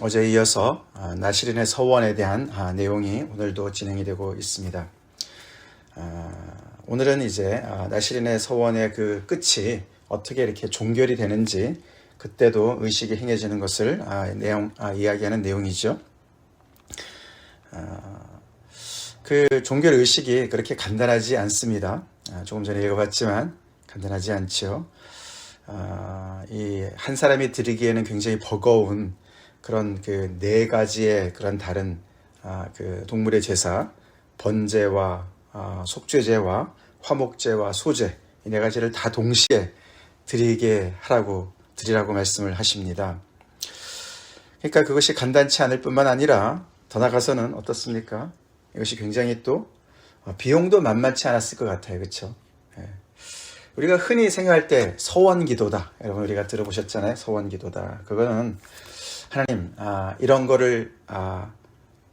어제에 이어서 아, 나시린의 서원에 대한 아, 내용이 오늘도 진행이 되고 있습니다. 아, 오늘은 이제 아, 나시린의 서원의 그 끝이 어떻게 이렇게 종결이 되는지 그때도 의식이 행해지는 것을 아, 내용 아, 이야기하는 내용이죠. 아, 그 종결 의식이 그렇게 간단하지 않습니다. 아, 조금 전에 읽어봤지만 간단하지. 아, 이한 사람이 드리기에는 굉장히 버거운 그런 그 네 가지의 그런 다른 아, 그 동물의 제사, 번제와 아, 속죄제와 화목제와 소제 이 네 가지를 다 동시에 드리게 하라고 드리라고 말씀을 하십니다. 그러니까 그것이 간단치 않을 뿐만 아니라 더 나가서는 어떻습니까? 이것이 굉장히 또 어, 비용도 만만치 않았을 것 같아요. 그렇죠? 우리가 흔히 생각할 때 서원 기도다. 여러분 우리가 들어보셨잖아요. 서원 기도다. 그거는 하나님 아, 이런 거를 아,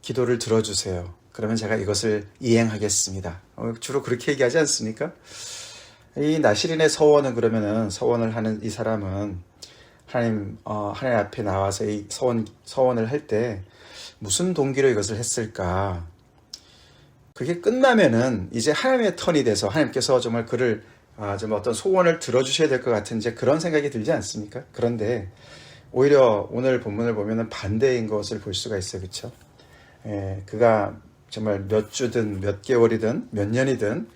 기도를 들어주세요. 그러면 제가 이것을 이행하겠습니다. 어, 주로 그렇게 얘기하지 않습니까? 이 나시린의 서원은 그러면은 서원을 하는 이 사람은 하나님 어, 하나님 앞에 나와서 이 서원 서원을 할 때 무슨 동기로 이것을 했을까? 그게 끝나면은 이제 하나님의 턴이 돼서 하나님께서 정말 그를 아, 좀 어떤 소원을 들어주셔야 될 것 같은 이제 그런 생각이 들지 않습니까? 그런데 오히려 오늘 본문을 보면은 반대인 것을 볼 수가 있어요, 그렇죠? 예, 그가 정말 몇 주든 몇 개월이든 몇 년이든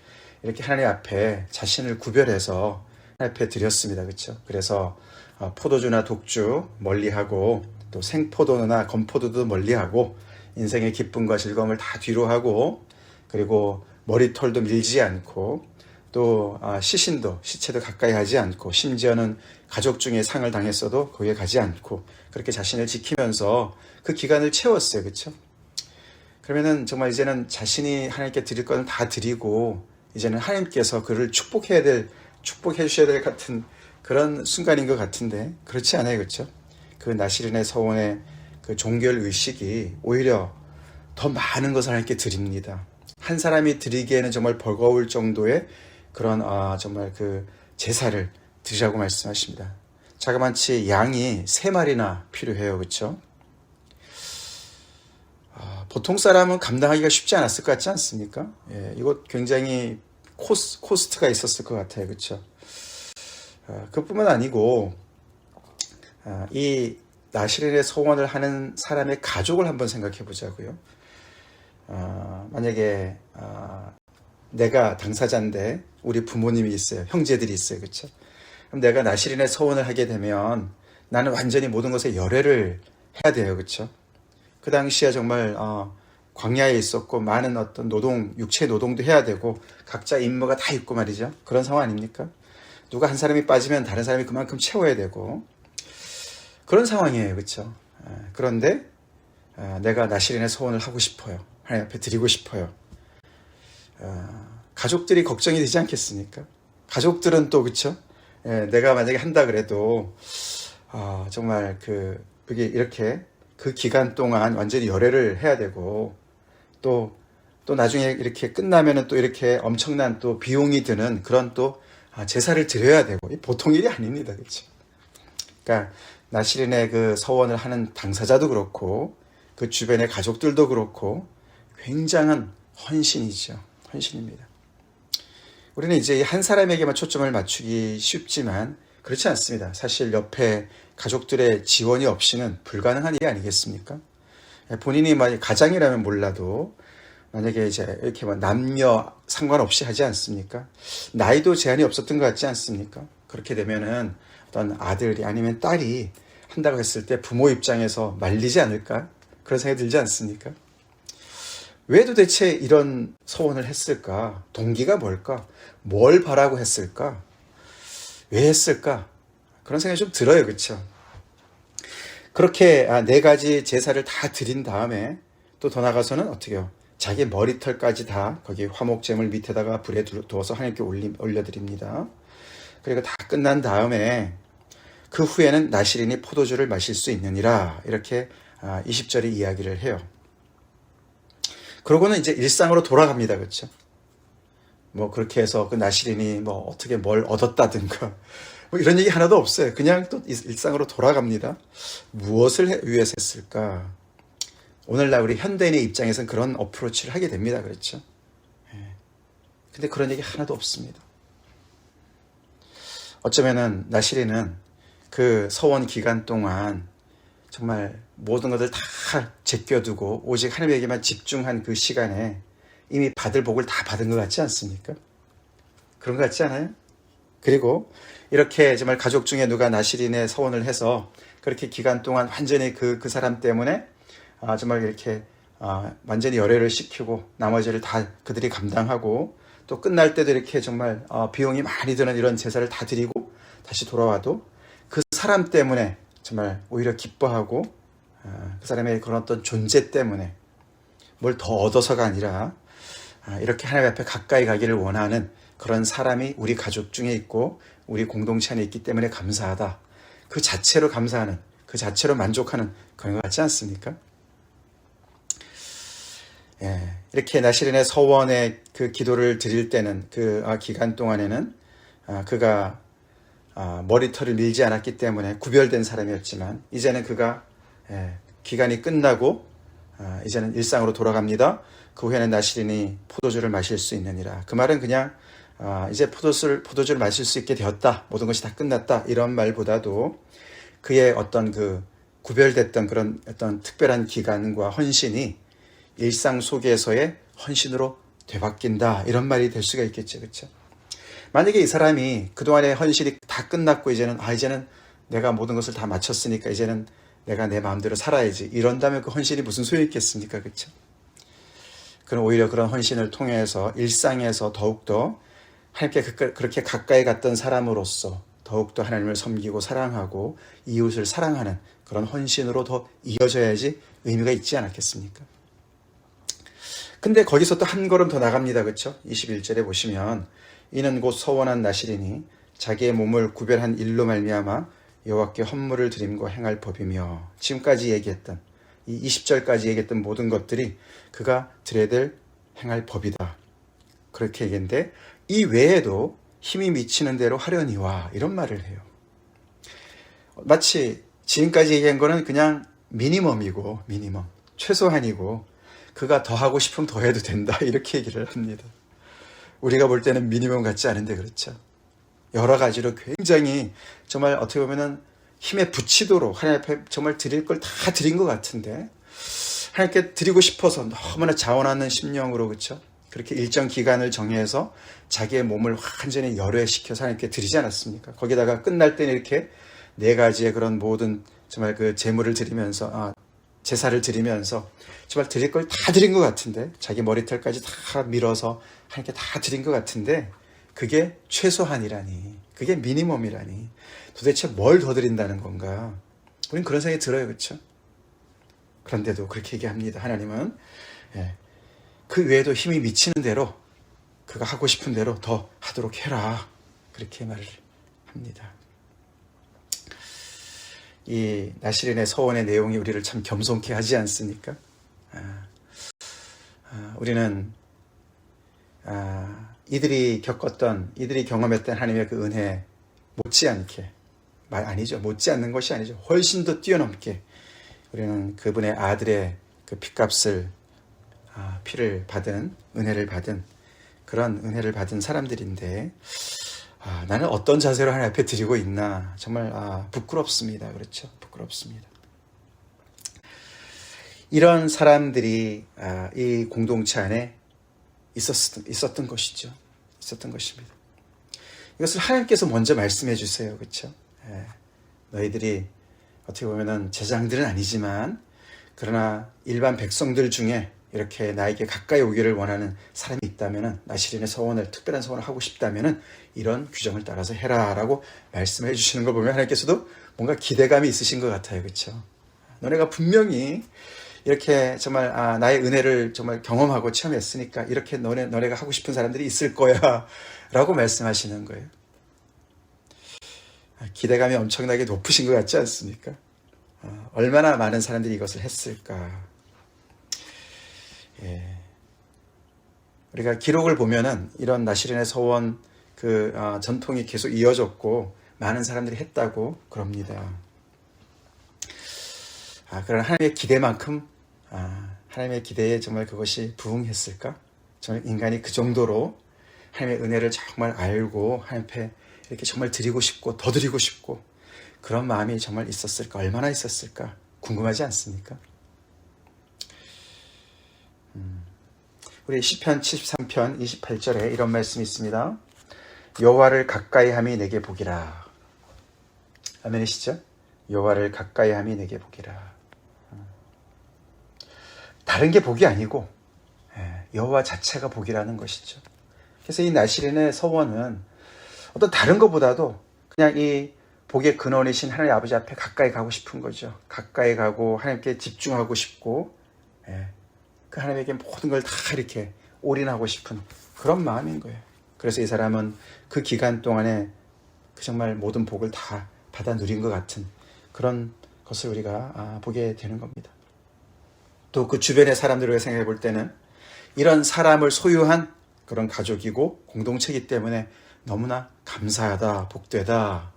이렇게 하나님 앞에 자신을 구별해서 하나님 앞에 드렸습니다, 그렇죠? 그래서 어, 포도주나 독주 멀리하고 또 생포도나 건포도도 멀리하고 인생의 기쁨과 즐거움을 다 뒤로 하고 그리고 머리털도 밀지 않고 또 아, 시신도 시체도 가까이 하지 않고 심지어는 가족 중에 상을 당했어도 거기에 가지 않고 그렇게 자신을 지키면서 그 기간을 채웠어요, 그렇죠? 그러면은 정말 이제는 자신이 하나님께 드릴 것을 다 드리고 이제는 하나님께서 그를 축복해야 될 축복해 주셔야 될 같은 그런 순간인 것 같은데 그렇지 않아요, 그렇죠? 그 나시린의 서원의 그 종결 의식이 오히려 더 많은 것을 하나님께 드립니다. 한 사람이 드리기에는 정말 버거울 정도의 그런 아, 정말 그 제사를 드리라고 말씀하십니다. 자그만치 양이 세 마리나 필요해요, 그렇죠? 아, 보통 사람은 감당하기가 쉽지 않았을 것 같지 않습니까? 예, 이거 굉장히 코스, 코스트가 있었을 것 같아요, 그렇죠? 아, 그뿐만 아니고 아, 이 나시린의 소원을 하는 사람의 가족을 한번 생각해 보자고요. 아, 만약에 아, 내가 당사자인데 우리 부모님이 있어요. 형제들이 있어요. 그렇죠? 그럼 내가 나시린의 서원을 하게 되면 나는 완전히 모든 것에 열애를 해야 돼요. 그렇죠? 그 당시에 정말 어, 광야에 있었고 많은 어떤 노동, 육체 노동도 해야 되고 각자 임무가 다 있고 말이죠. 그런 상황 아닙니까? 누가 한 사람이 빠지면 다른 사람이 그만큼 채워야 되고 그런 상황이에요. 그렇죠? 그런데 아, 내가 나시린의 소원을 하고 싶어요. 하나님 앞에 드리고 싶어요. 아, 가족들이 걱정이 되지 않겠습니까? 가족들은 또 그쵸? 예, 내가 만약에 한다 그래도 아, 정말 그 여기 이렇게 그 기간 동안 완전히 열애를 해야 되고 또또 나중에 이렇게 끝나면은 또 이렇게 엄청난 또 비용이 드는 그런 또 아, 제사를 드려야 되고 보통 일이 아닙니다, 그렇죠? 그러니까 나시린의 그 서원을 하는 당사자도 그렇고 그 주변의 가족들도 그렇고 굉장한 헌신이죠. 헌신입니다. 우리는 이제 한 사람에게만 초점을 맞추기 쉽지만 그렇지 않습니다. 사실 옆에 가족들의 지원이 없이는 불가능한 일이 아니겠습니까? 본인이 만약 가장이라면 몰라도 만약에 이제 이렇게 막 남녀 상관없이 하지 않습니까? 나이도 제한이 없었던 것 같지 않습니까? 그렇게 되면은 어떤 아들이 아니면 딸이 한다고 했을 때 부모 입장에서 말리지 않을까? 그런 생각이 들지 않습니까? 왜 도대체 이런 소원을 했을까? 동기가 뭘까? 뭘 바라고 했을까? 왜 했을까? 그런 생각이 좀 들어요, 그렇죠? 그렇게 아, 네 가지 제사를 다 드린 다음에 또 더 나가서는 어떻게 요? 자기 머리털까지 다 거기 화목제물 밑에다가 불에 두어서 하나님께 올려드립니다. 그리고 다 끝난 다음에 그 후에는 나시린이 포도주를 마실 수 있느니라 이렇게 20절에 아, 이야기를 해요. 그러고는 이제 일상으로 돌아갑니다. 그렇죠? 뭐 그렇게 해서 그 나시린이 뭐 어떻게 뭘 얻었다든가 뭐 이런 얘기 하나도 없어요. 그냥 또 일- 일상으로 돌아갑니다. 무엇을 해- 위해서 했을까? 오늘날 우리 현대인의 입장에서는 그런 어프로치를 하게 됩니다. 그렇죠? 예. 근데 그런 얘기 하나도 없습니다. 어쩌면은 나시리는 그 서원 기간 동안 정말 모든 것을 다 제껴두고 오직 하나님에게만 집중한 그 시간에 이미 받을 복을 다 받은 것 같지 않습니까? 그런 것 같지 않아요? 그리고 이렇게 정말 가족 중에 누가 나시린의 서원을 해서 그렇게 기간 동안 완전히 그, 그 사람 때문에 아, 정말 이렇게 아, 완전히 열애를 시키고 나머지를 다 그들이 감당하고 또 끝날 때도 이렇게 정말 어, 비용이 많이 드는 이런 제사를 다 드리고 다시 돌아와도 그 사람 때문에 정말 오히려 기뻐하고 아, 그 사람의 그런 어떤 존재 때문에 뭘 더 얻어서가 아니라 아, 이렇게 하나님 앞에 가까이 가기를 원하는 그런 사람이 우리 가족 중에 있고 우리 공동체 안에 있기 때문에 감사하다. 그 자체로 감사하는, 그 자체로 만족하는 그런 것 같지 않습니까? 예, 이렇게 나시린의 서원의 그 기도를 드릴 때는 그 아, 기간 동안에는 아, 그가 아, 머리털을 밀지 않았기 때문에 구별된 사람이었지만 이제는 그가 예, 기간이 끝나고 아, 이제는 일상으로 돌아갑니다. 그 후에는 나시린이 포도주를 마실 수 있느니라. 그 말은 그냥 아, 이제 포도주를 포도주를 마실 수 있게 되었다. 모든 것이 다 끝났다. 이런 말보다도 그의 어떤 그 구별됐던 그런 어떤 특별한 기간과 헌신이 일상 속에서의 헌신으로 되바뀐다. 이런 말이 될 수가 있겠죠. 그렇죠? 만약에 이 사람이 그동안의 헌신이 다 끝났고 이제는 아 이제는 내가 모든 것을 다 마쳤으니까 이제는 내가 내 마음대로 살아야지 이런다면 그 헌신이 무슨 소용이 있겠습니까 그렇죠? 그럼 오히려 그런 헌신을 통해서 일상에서 더욱더 하나님께 그- 그렇게 가까이 갔던 사람으로서 더욱더 하나님을 섬기고 사랑하고 이웃을 사랑하는 그런 헌신으로 더 이어져야지 의미가 있지 않았겠습니까? 근데 거기서 또 한 걸음 더 나갑니다. 그렇죠? 21절에 보시면 이는 곧 서원한 나시리니 자기의 몸을 구별한 일로 말미암아 여호와께 헌물을 드림과 행할 법이며 지금까지 얘기했던 이 20절까지 얘기했던 모든 것들이 그가 드려야 될 행할 법이다. 그렇게 얘기했는데 이 외에도 힘이 미치는 대로 하려니와 이런 말을 해요. 마치 지금까지 얘기한 거는 그냥 미니멈이고 미니멈 최소한이고 그가 더 하고 싶으면 더 해도 된다 이렇게 얘기를 합니다. 우리가 볼 때는 미니멈 같지 않은데 그렇죠. 여러 가지로 굉장히 정말 어떻게 보면은 힘에 붙이도록 하나님 앞에 정말 드릴 걸 다 드린 것 같은데 하나님께 드리고 싶어서 너무나 자원하는 심령으로 그렇죠. 그렇게 일정 기간을 정해서 자기의 몸을 완전히 열애시켜서 하나님께 드리지 않았습니까? 거기다가 끝날 때는 이렇게 네 가지의 그런 모든 정말 그 제물을 드리면서 아, 제사를 드리면서 정말 드릴 걸 다 드린 것 같은데 자기 머리털까지 다 밀어서 하나님께 다 드린 것 같은데 그게 최소한이라니 그게 미니멈이라니. 도대체 뭘 더 드린다는 건가? 우린 그런 생각이 들어요 그렇죠 그런데도 그렇게 얘기합니다 하나님은. 예, 그 외에도 힘이 미치는 대로 그가 하고 싶은 대로 더 하도록 해라. 그렇게 말을 합니다. 이 나시린의 서원의 내용이 우리를 참 겸손케 하지 않습니까? 아, 아, 우리는 아, 이들이 겪었던 이들이 경험했던 하나님의 그 은혜 못지않게 말 아니죠 못지않는 것이 아니죠 훨씬 더 뛰어넘게 우리는 그분의 아들의 그 피값을 아, 피를 받은 은혜를 받은 그런 은혜를 받은 사람들인데 아, 나는 어떤 자세로 하나님 앞에 드리고 있나 정말 아, 부끄럽습니다. 그렇죠? 부끄럽습니다. 이런 사람들이 아, 이 공동체 안에 있었, 있었던 것이죠. 있었던 것입니다. 이것을 하나님께서 먼저 말씀해 주세요. 그렇죠? 예, 너희들이 어떻게 보면은 제장들은 아니지만 그러나 일반 백성들 중에 이렇게 나에게 가까이 오기를 원하는 사람이 있다면은 나시린의 서원을 특별한 서원을 하고 싶다면은 이런 규정을 따라서 해라라고 말씀해 주시는 걸 보면 하나님께서도 뭔가 기대감이 있으신 것 같아요, 그렇죠? 너네가 분명히 이렇게 정말 아, 나의 은혜를 정말 경험하고 체험했으니까 이렇게 너네 너네가 하고 싶은 사람들이 있을 거야 라고 말씀하시는 거예요. 아, 기대감이 엄청나게 높으신 것 같지 않습니까? 아, 얼마나 많은 사람들이 이것을 했을까? 예. 우리가 기록을 보면은 이런 나시린의 서원 그 아, 전통이 계속 이어졌고 많은 사람들이 했다고 그럽니다. 아, 그런 하나님의 기대만큼 아, 하나님의 기대에 정말 그것이 부응했을까? 정말 인간이 그 정도로 하나님의 은혜를 정말 알고 하나님 앞에 이렇게 정말 드리고 싶고 더 드리고 싶고 그런 마음이 정말 있었을까? 얼마나 있었을까? 궁금하지 않습니까? 음, 우리 시편 73편 28절에 이런 말씀이 있습니다. 여호와를 가까이 함이 내게 복이라. 아멘이시죠? 여호와를 가까이 함이 내게 복이라. 다른 게 복이 아니고 예, 여호와 자체가 복이라는 것이죠. 그래서 이 나시린의 서원은 어떤 다른 것보다도 그냥 이 복의 근원이신 하나님 아버지 앞에 가까이 가고 싶은 거죠. 가까이 가고 하나님께 집중하고 싶고 예, 그 하나님에게 모든 걸 다 이렇게 올인하고 싶은 그런 마음인 거예요. 그래서 이 사람은 그 기간 동안에 그 정말 모든 복을 다 받아 누린 것 같은 그런 것을 우리가 아, 보게 되는 겁니다. 또 그 주변의 사람들을 생각해 볼 때는 이런 사람을 소유한 그런 가족이고 공동체이기 때문에 너무나 감사하다, 복되다,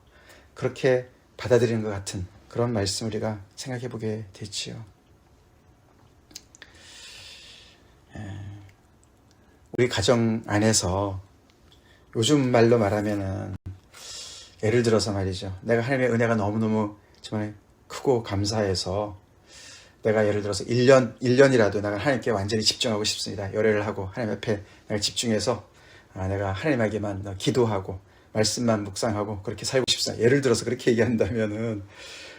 그렇게 받아들이는 것 같은 그런 말씀 우리가 생각해 보게 되지요. 예. 우리 가정 안에서 요즘 말로 말하면은 예를 들어서 말이죠. 내가 하나님의 은혜가 너무너무 정말 크고 감사해서 내가 예를 들어서 1년, 1년이라도 내가 하나님께 완전히 집중하고 싶습니다. 열애를 하고 하나님 앞에 내가 집중해서 아, 내가 하나님에게만 기도하고 말씀만 묵상하고 그렇게 살고 싶습니다. 예를 들어서 그렇게 얘기한다면은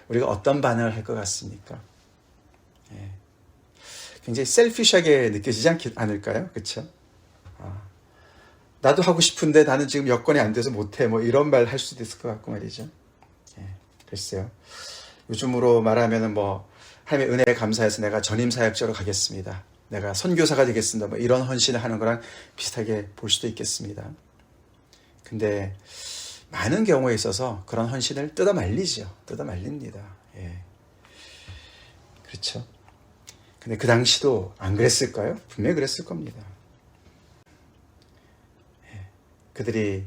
우리가 어떤 반응을 할 것 같습니까? 예. 굉장히 셀피시하게 느껴지지 않, 않을까요? 그렇죠? 아, 나도 하고 싶은데 나는 지금 여건이 안 돼서 못해. 뭐 이런 말 할 수도 있을 것 같고 말이죠. 예. 글쎄요. 요즘으로 말하면은 뭐 하나님의 은혜에 감사해서 내가 전임 사역자로 가겠습니다. 내가 선교사가 되겠습니다. 뭐 이런 헌신을 하는 거랑 비슷하게 볼 수도 있겠습니다. 근데 많은 경우에 있어서 그런 헌신을 뜯어 말리죠. 뜯어 말립니다. 예. 그렇죠. 근데 그 당시도 안 그랬을까요? 분명히 그랬을 겁니다. 예. 그들이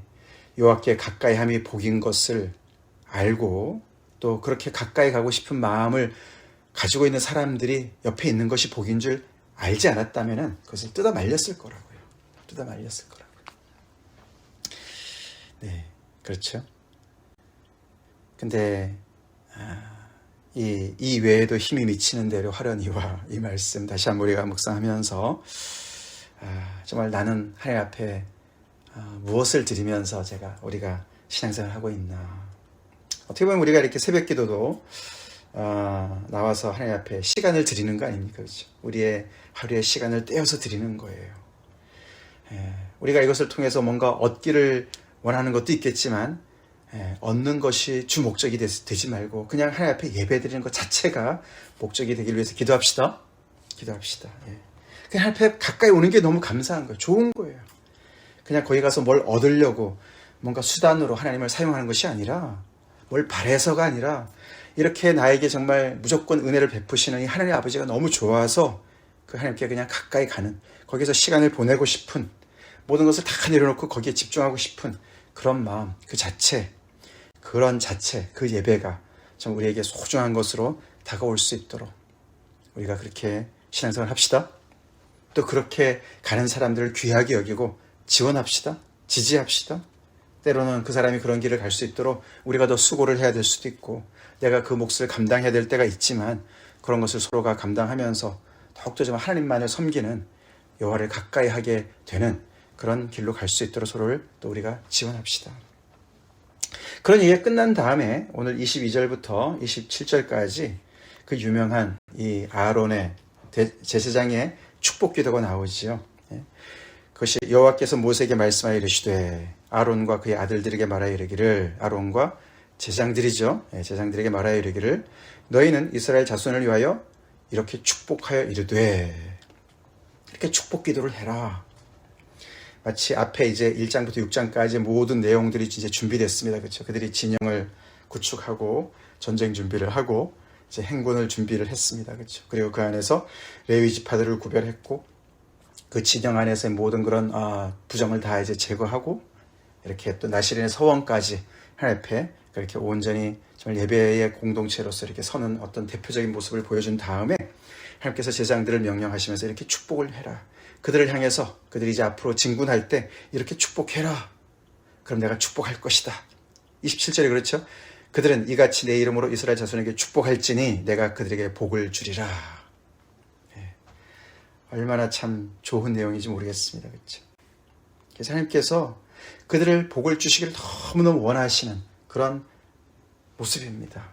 여호와께 가까이 함이 복인 것을 알고 또 그렇게 가까이 가고 싶은 마음을 가지고 있는 사람들이 옆에 있는 것이 복인 줄 알지 않았다면 그것을 뜯어 말렸을 거라고요. 뜯어 말렸을 거라고요. 네, 그렇죠. 근데 아, 이, 이 외에도 힘이 미치는 대로 하려니와 이 말씀 다시 한번 우리가 묵상하면서 아, 정말 나는 하나님 앞에 아, 무엇을 드리면서 제가 우리가 신앙생활을 하고 있나 어떻게 보면 우리가 이렇게 새벽 기도도 어, 나와서 하나님 앞에 시간을 드리는 거 아닙니까? 그렇죠? 우리의 하루의 시간을 떼어서 드리는 거예요. 예, 우리가 이것을 통해서 뭔가 얻기를 원하는 것도 있겠지만 예, 얻는 것이 주 목적이 되, 지 말고 그냥 하나님 앞에 예배 드리는 것 자체가 목적이 되기 위해서 기도합시다. 기도합시다. 예. 그냥 하나님 앞에 가까이 오는 게 너무 감사한 거예요. 좋은 거예요. 그냥 거기 가서 뭘 얻으려고 뭔가 수단으로 하나님을 사용하는 것이 아니라 뭘 바래서가 아니라 이렇게 나에게 정말 무조건 은혜를 베푸시는 이 하나님 아버지가 너무 좋아서 그 하나님께 그냥 가까이 가는 거기서 시간을 보내고 싶은 모든 것을 다 내려놓고 거기에 집중하고 싶은 그런 마음 그 자체 그런 자체 그 예배가 좀 우리에게 소중한 것으로 다가올 수 있도록 우리가 그렇게 신앙생활 합시다. 또 그렇게 가는 사람들을 귀하게 여기고 지원합시다. 지지합시다. 때로는 그 사람이 그런 길을 갈 수 있도록 우리가 더 수고를 해야 될 수도 있고 내가 그 몫을 감당해야 될 때가 있지만 그런 것을 서로가 감당하면서 더욱더 좀 하나님만을 섬기는 여호와를 가까이 하게 되는 그런 길로 갈 수 있도록 서로를 또 우리가 지원합시다. 그런 얘기가 끝난 다음에 오늘 22절부터 27절까지 그 유명한 이 아론의 제사장의 축복 기도가 나오지요. 예. 그것이 여호와께서 모세에게 말씀하여 이르시되 아론과 그의 아들들에게 말하여 이르기를 아론과 제장들이죠. 예, 제장들에게 말하여 이르기를 너희는 이스라엘 자손을 위하여 이렇게 축복하여 이르되 이렇게 축복 기도를 해라. 마치 앞에 이제 1장부터 6장까지 모든 내용들이 이제 준비됐습니다. 그렇죠? 그들이 진영을 구축하고 전쟁 준비를 하고 이제 행군을 준비를 했습니다. 그렇죠? 그리고 그 안에서 레위 지파들을 구별했고 그 진영 안에서의 모든 그런 아, 부정을 다 이제 제거하고 이렇게 또 나시린의 서원까지 하나님 앞에 그렇게 온전히 정말 예배의 공동체로서 이렇게 서는 어떤 대표적인 모습을 보여준 다음에 하나님께서 제장들을 명령하시면서 이렇게 축복을 해라. 그들을 향해서 그들이 이제 앞으로 진군할 때 이렇게 축복해라. 그럼 내가 축복할 것이다. 27절에 그렇죠? 그들은 이같이 내 이름으로 이스라엘 자손에게 축복할지니 내가 그들에게 복을 주리라. 예. 얼마나 참 좋은 내용인지 모르겠습니다. 그렇죠? 하나님께서 그들을 복을 주시기를 너무너무 원하시는 그런 모습입니다.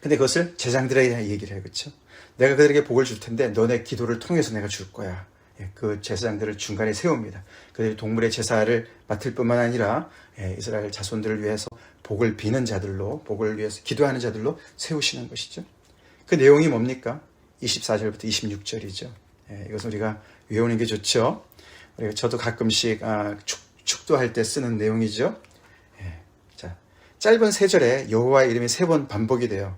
근데 그것을 제장들에게 얘기를 해요. 그렇죠? 내가 그들에게 복을 줄 텐데 너네 기도를 통해서 내가 줄 거야. 예, 그 제사장들을 중간에 세웁니다. 그들이 동물의 제사를 맡을 뿐만 아니라 예, 이스라엘 자손들을 위해서 복을 비는 자들로 복을 위해서 기도하는 자들로 세우시는 것이죠. 그 내용이 뭡니까? 24절부터 26절이죠. 예, 이것은 우리가 외우는 게 좋죠. 저도 가끔씩 아, 축, 축도할 때 쓰는 내용이죠. 예, 자, 짧은 세 절에 여호와의 이름이 세 번 반복이 돼요.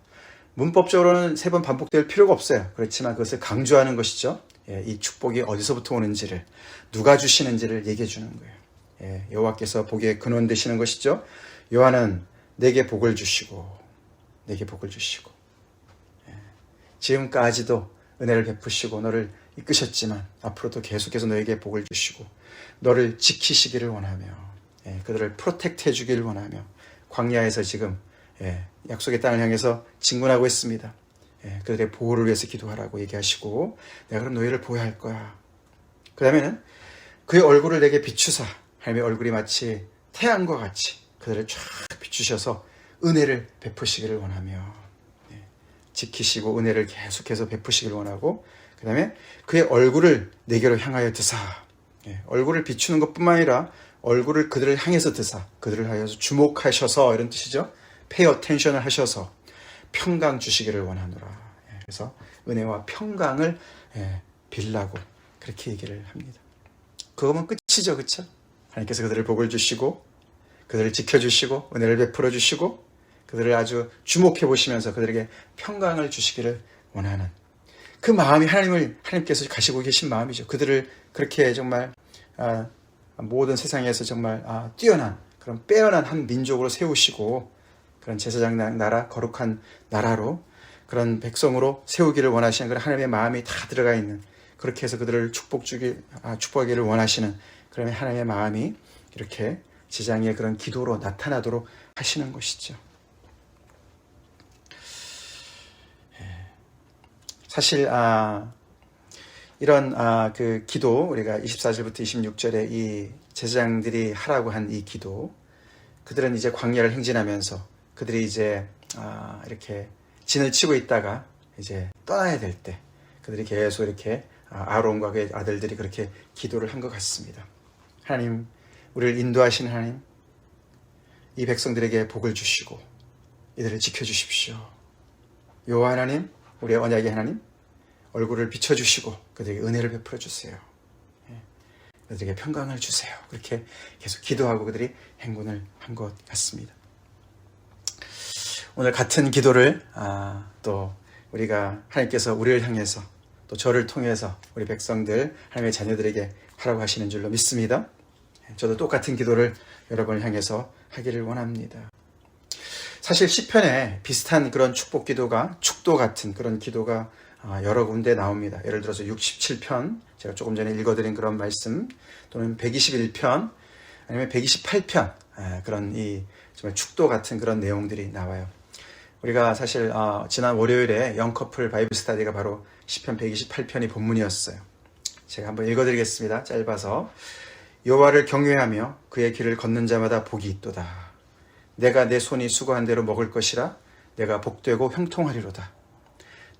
문법적으로는 세 번 반복될 필요가 없어요. 그렇지만 그것을 강조하는 것이죠. 예, 이 축복이 어디서부터 오는지를 누가 주시는지를 얘기해 주는 거예요. 예, 여호와께서 복의 근원 되시는 것이죠. 요한은 내게 복을 주시고 내게 복을 주시고 예, 지금까지도 은혜를 베푸시고 너를 이끄셨지만 앞으로도 계속해서 너에게 복을 주시고 너를 지키시기를 원하며 예, 그들을 프로텍트 해주기를 원하며 광야에서 지금 예, 약속의 땅을 향해서 진군하고 있습니다. 예, 그들의 보호를 위해서 기도하라고 얘기하시고 내가 그럼 너희를 보호할 거야. 그 다음에는 그의 얼굴을 내게 비추사 하나님의 얼굴이 마치 태양과 같이 그들을 쫙 비추셔서 은혜를 베푸시기를 원하며 예, 지키시고 은혜를 계속해서 베푸시기를 원하고 그 다음에 그의 얼굴을 내게로 향하여 드사 예, 얼굴을 비추는 것뿐만 아니라 얼굴을 그들을 향해서 드사 그들을 향해서 주목하셔서 이런 뜻이죠. 페이 어텐션을 하셔서 평강 주시기를 원하노라. 예, 그래서 은혜와 평강을 예, 빌라고 그렇게 얘기를 합니다. 그거면 끝이죠, 그렇죠? 하나님께서 그들을 복을 주시고 그들을 지켜주시고 은혜를 베풀어 주시고 그들을 아주 주목해 보시면서 그들에게 평강을 주시기를 원하는 그 마음이 하나님을 하나님께서 가시고 계신 마음이죠. 그들을 그렇게 정말 아, 모든 세상에서 정말 아, 뛰어난 그런 빼어난 한 민족으로 세우시고 그런 제사장 나라 거룩한 나라로 그런 백성으로 세우기를 원하시는 그런 하나님의 마음이 다 들어가 있는 그렇게 해서 그들을 축복 주기 아, 축복하기를 원하시는 그런 하나님의 마음이 이렇게 제장의 그런 기도로 나타나도록 하시는 것이죠. 사실 아, 이런 아, 그 기도 우리가 24절부터 26절에 이 제사장들이 하라고 한 이 기도 그들은 이제 광야를 행진하면서 그들이 이제 아, 이렇게 진을 치고 있다가 이제 떠나야 될 때 그들이 계속 이렇게 아, 아론과 그의 아들들이 그렇게 기도를 한 것 같습니다. 하나님, 우리를 인도하시는 하나님, 이 백성들에게 복을 주시고 이들을 지켜주십시오. 여호와 하나님, 우리의 언약의 하나님, 얼굴을 비춰주시고 그들에게 은혜를 베풀어 주세요. 예, 그들에게 평강을 주세요. 그렇게 계속 기도하고 그들이 행군을 한 것 같습니다. 오늘 같은 기도를 아, 또 우리가 하나님께서 우리를 향해서 또 저를 통해서 우리 백성들 하나님의 자녀들에게 하라고 하시는 줄로 믿습니다. 저도 똑같은 기도를 여러분을 향해서 하기를 원합니다. 사실 시편에 비슷한 그런 축복 기도가 축도 같은 그런 기도가 아, 여러 군데 나옵니다. 예를 들어서 67편 제가 조금 전에 읽어드린 그런 말씀 또는 121편 아니면 128편 아, 그런 이 정말 축도 같은 그런 내용들이 나와요. 우리가 사실 어, 지난 월요일에 영커플 바이블 스타디가 바로 10편 128편이 본문이었어요. 제가 한번 읽어드리겠습니다. 짧아서 여호와를 경외하며 그의 길을 걷는 자마다 복이 있도다. 내가 내 손이 수고한 대로 먹을 것이라 내가 복되고 형통하리로다.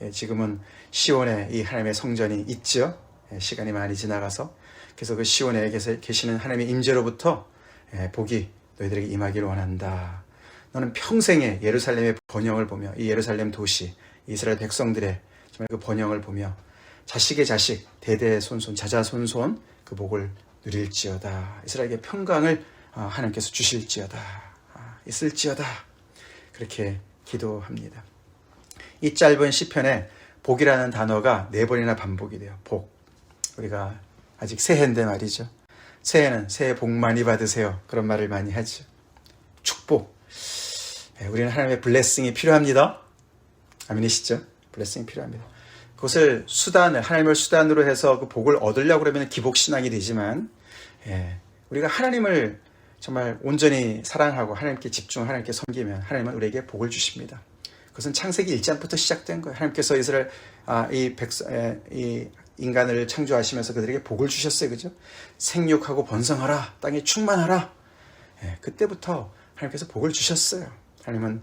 예, 지금은 시온에 이 하나님의 성전이 있죠. 예, 시간이 많이 지나가서 그래서 그 시온에 계시는 하나님의 임재로부터 복이 너희들에게 임하기를 원한다. 너는 평생에 예루살렘의 번영을 보며 이 예루살렘 도시 이스라엘 백성들의 정말 그 번영을 보며 자식의 자식 대대 손손 자자 손손 그 복을 누릴지어다 이스라엘에게 평강을 아, 하나님께서 주실지어다 아, 있을지어다 그렇게 기도합니다. 이 짧은 시편에 복이라는 단어가 네 번이나 반복이 돼요. 복. 우리가 아직 새해인데 말이죠. 새해는 새해 복 많이 받으세요. 그런 말을 많이 하죠. 축복. 네, 우리는 하나님의 블레싱이 필요합니다. 아멘이시죠? 블레싱이 필요합니다. 그것을 수단을 하나님을 수단으로 해서 그 복을 얻으려고 그러면 기복 신앙이 되지만 예, 우리가 하나님을 정말 온전히 사랑하고 하나님께 집중 하나님께 섬기면 하나님은 우리에게 복을 주십니다. 그것은 창세기 1장부터 시작된 거예요. 하나님께서 이스라엘 아, 이 에, 이 인간을 창조하시면서 그들에게 복을 주셨어요. 그죠? 생육하고 번성하라. 땅에 충만하라. 예, 그때부터 하나님께서 복을 주셨어요. 하나님은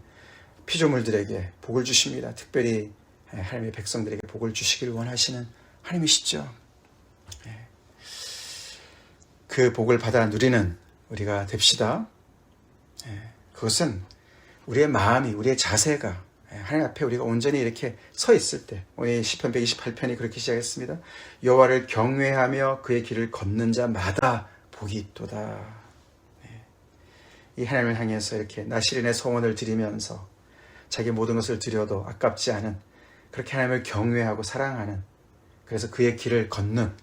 피조물들에게 복을 주십니다. 특별히 예, 하나님의 백성들에게 복을 주시길 원하시는 하나님이시죠. 예. 그 복을 받아 누리는 우리가 됩시다. 예, 그것은 우리의 마음이, 우리의 자세가 예, 하나님 앞에 우리가 온전히 이렇게 서 있을 때, 오늘 시편 128편이 그렇게 시작했습니다. 여호와를 경외하며 그의 길을 걷는 자마다 복이 있도다. 예, 이 하나님을 향해서 이렇게 나시린의 소원을 드리면서 자기 모든 것을 드려도 아깝지 않은 그렇게 하나님을 경외하고 사랑하는 그래서 그의 길을 걷는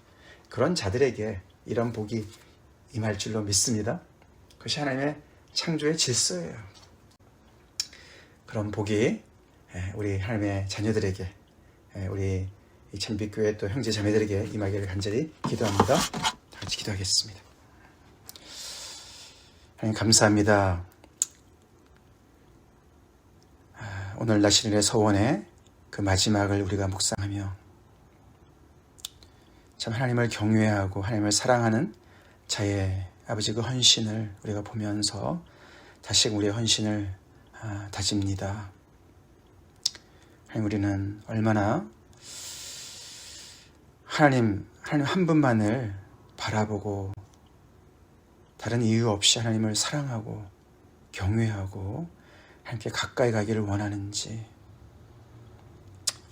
그런 자들에게 이런 복이 임할 줄로 믿습니다. 그것이 하나님의 창조의 질서예요. 그런 복이 예, 우리 하나님의 자녀들에게 예, 우리 참빛교회 또 형제 자매들에게 임하기를 간절히 기도합니다. 다 같이 기도하겠습니다. 하나님 감사합니다. 아, 오늘 나시린의 서원에 그 마지막을 우리가 묵상하며 참 하나님을 경외하고 하나님을 사랑하는 자의 아버지 그 헌신을 우리가 보면서 다시 우리의 헌신을 아, 다집니다. 하나님 우리는 얼마나 하나님 하나님 한 분만을 바라보고 다른 이유 없이 하나님을 사랑하고 경외하고 하나님께 가까이 가기를 원하는지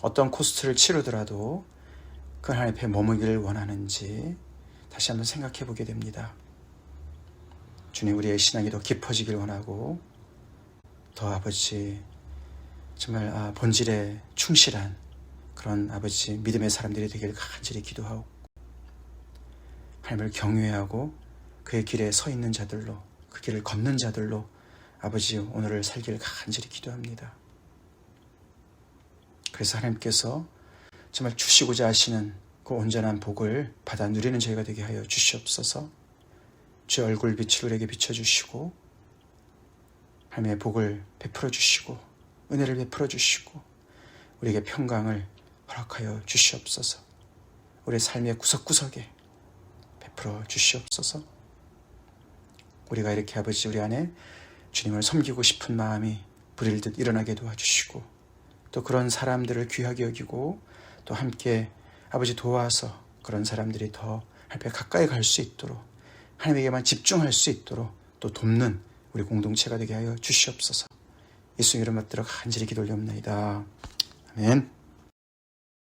어떤 코스트를 치르더라도 그 하나님 앞에 머무기를 원하는지 다시 한번 생각해 보게 됩니다. 주님 우리의 신앙이 더 깊어지길 원하고 더 아버지 정말 아, 본질에 충실한 그런 아버지 믿음의 사람들이 되기를 간절히 기도하고 하나님을 경외하고 그의 길에 서 있는 자들로 그 길을 걷는 자들로 아버지 오늘을 살기를 간절히 기도합니다. 그래서 하나님께서 정말 주시고자 하시는 그 온전한 복을 받아 누리는 저희가 되게 하여 주시옵소서. 주 얼굴 빛을 우리에게 비춰주시고 하나님의 복을 베풀어 주시고 은혜를 베풀어 주시고 우리에게 평강을 허락하여 주시옵소서. 우리 삶의 구석구석에 베풀어 주시옵소서. 우리가 이렇게 아버지 우리 안에 주님을 섬기고 싶은 마음이 불일 듯 일어나게 도와주시고 또 그런 사람들을 귀하게 여기고 또 함께 아버지 도와서 그런 사람들이 더 하나님 가까이 갈 수 있도록 하나님에게만 집중할 수 있도록 또 돕는 우리 공동체가 되게 하여 주시옵소서. 예수 이름 받들어 간절히 기도 올려옵나이다. 아멘.